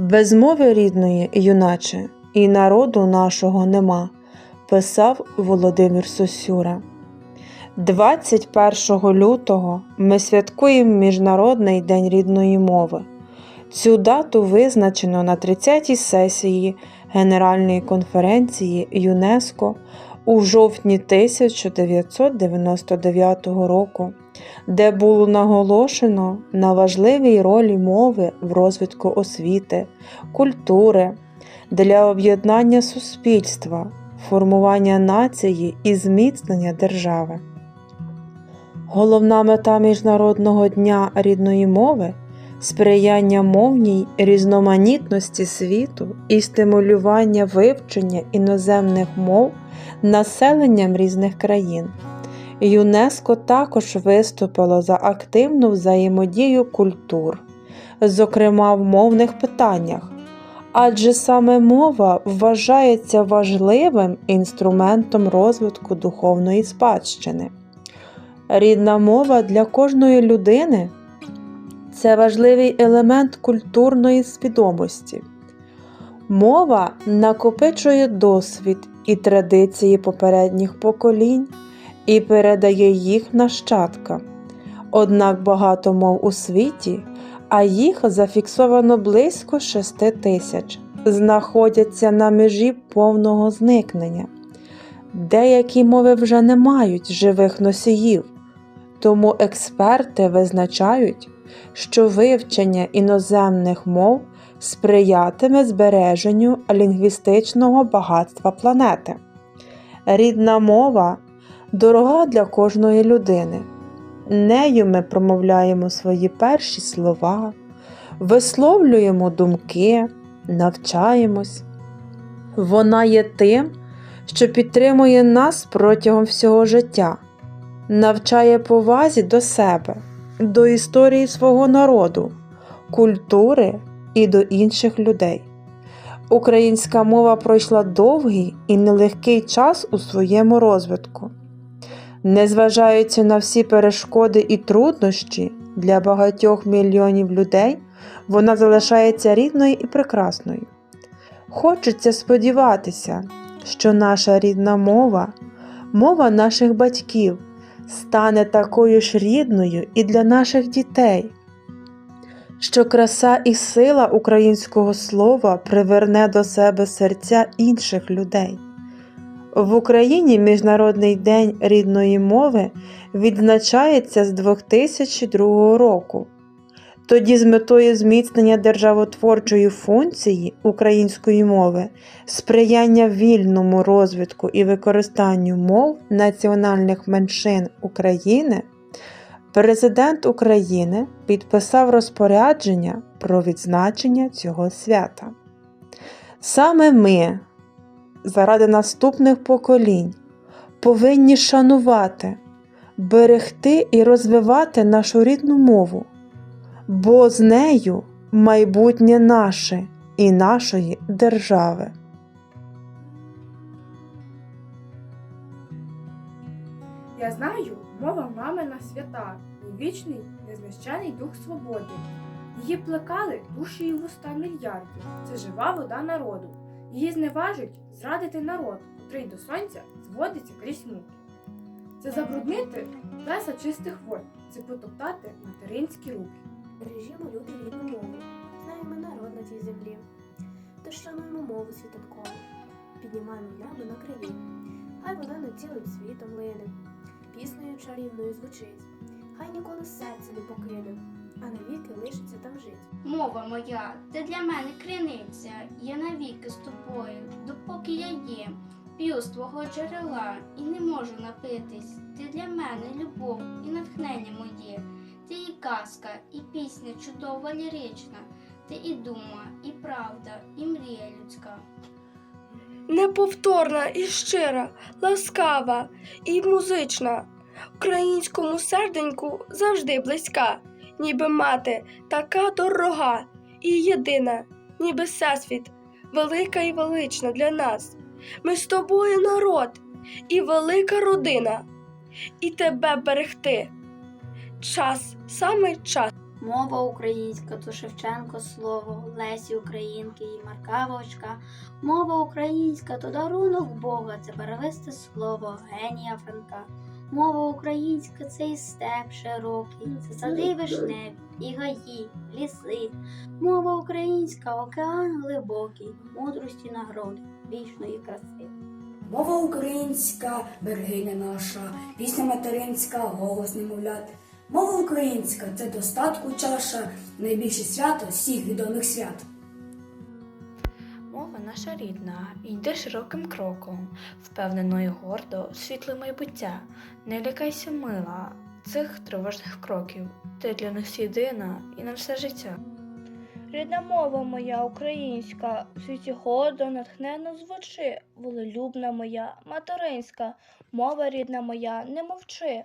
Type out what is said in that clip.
Без мови рідної, юначе, і народу нашого нема, писав Володимир Сосюра. 21 лютого ми святкуємо Міжнародний день рідної мови. Цю дату визначено на 30-й сесії Генеральної конференції ЮНЕСКО у жовтні 1999 року, де було наголошено на важливій ролі мови в розвитку освіти, культури, для об'єднання суспільства, формування нації і зміцнення держави. Головна мета Міжнародного дня рідної мови сприяння мовній різноманітності світу і стимулювання вивчення іноземних мов населенням різних країн. ЮНЕСКО також виступило за активну взаємодію культур, зокрема в мовних питаннях, адже саме мова вважається важливим інструментом розвитку духовної спадщини. Рідна мова для кожної людини це важливий елемент культурної свідомості. Мова накопичує досвід і традиції попередніх поколінь і передає їх нащадкам. Однак багато мов у світі, а їх зафіксовано близько 6 тисяч, знаходяться на межі повного зникнення. Деякі мови вже не мають живих носіїв, тому експерти визначають, що вивчення іноземних мов сприятиме збереженню лінгвістичного багатства планети. Рідна мова дорога для кожної людини. Нею ми промовляємо свої перші слова, висловлюємо думки, навчаємось. Вона є тим, що підтримує нас протягом всього життя, навчає повазі до себе, до історії свого народу, культури і до інших людей. Українська мова пройшла довгий і нелегкий час у своєму розвитку. Незважаючи на всі перешкоди і труднощі для багатьох мільйонів людей, вона залишається рідною і прекрасною. Хочеться сподіватися, що наша рідна мова, мова наших батьків, стане такою ж рідною і для наших дітей, що краса і сила українського слова приверне до себе серця інших людей. В Україні Міжнародний день рідної мови відзначається з 2002 року. Тоді з метою зміцнення державотворчої функції української мови, сприяння вільному розвитку і використанню мов національних меншин України, президент України підписав розпорядження про відзначення цього свята. Саме ми, заради наступних поколінь, повинні шанувати, берегти і розвивати нашу рідну мову бо з нею майбутнє наше і нашої держави. Я знаю, мова мамина свята, і вічний незнищений дух свободи. Її плекали душі і вуста мільярдів. Це жива вода народу. Її зневажить зрадити народ, котрий до сонця зводиться крізь муки. Це забруднити леса чистих вод, це потоптати материнські руки. Бережімо люди рідну мову, знаємо народ на цій землі. Тож шануємо мову світанкову, піднімаємо небо на крилі. Хай вона над цілим світом лине, піснею чарівною звучить, хай ніколи серце не покине, а навіки лишиться там жить. Мова моя, ти для мене криниця, я навіки з тобою, допоки я є, п'ю з твого джерела і не можу напитись. Ти для мене любов і натхнення моє, ти і казка, і пісня чудова лірична, ти і дума, і правда, і мрія людська. неповторна і щира, ласкава і музична, українському серденьку завжди близька, ніби мати, така дорога і єдина, ніби всесвіт, велика і велична для нас. Ми з тобою народ і велика родина, і тебе берегти. Час, саме час. Мова українська то Шевченко слово, Лесі Українки і Марка Вовчка. Мова українська то дарунок Бога, це барвисте слово, генія Франка. Мова українська це і степ широкий, це сади вишневі, і гаї, ліси. Мова українська океан глибокий, мудрості нагороди, вічної краси. Мова українська, берегиня наша, пісня материнська, голос немовлят. Мова українська це достатку чаша, найбільше свято всіх відомих свят. Мова наша рідна, йди широким кроком, впевнено і гордо, світле майбуття. Не лякайся, мила, цих тривожних кроків. Ти для нас єдина і на все життя. Рідна мова моя українська, в світі гордо, натхненно звучи, волелюбна моя, материнська, мова рідна моя, не мовчи.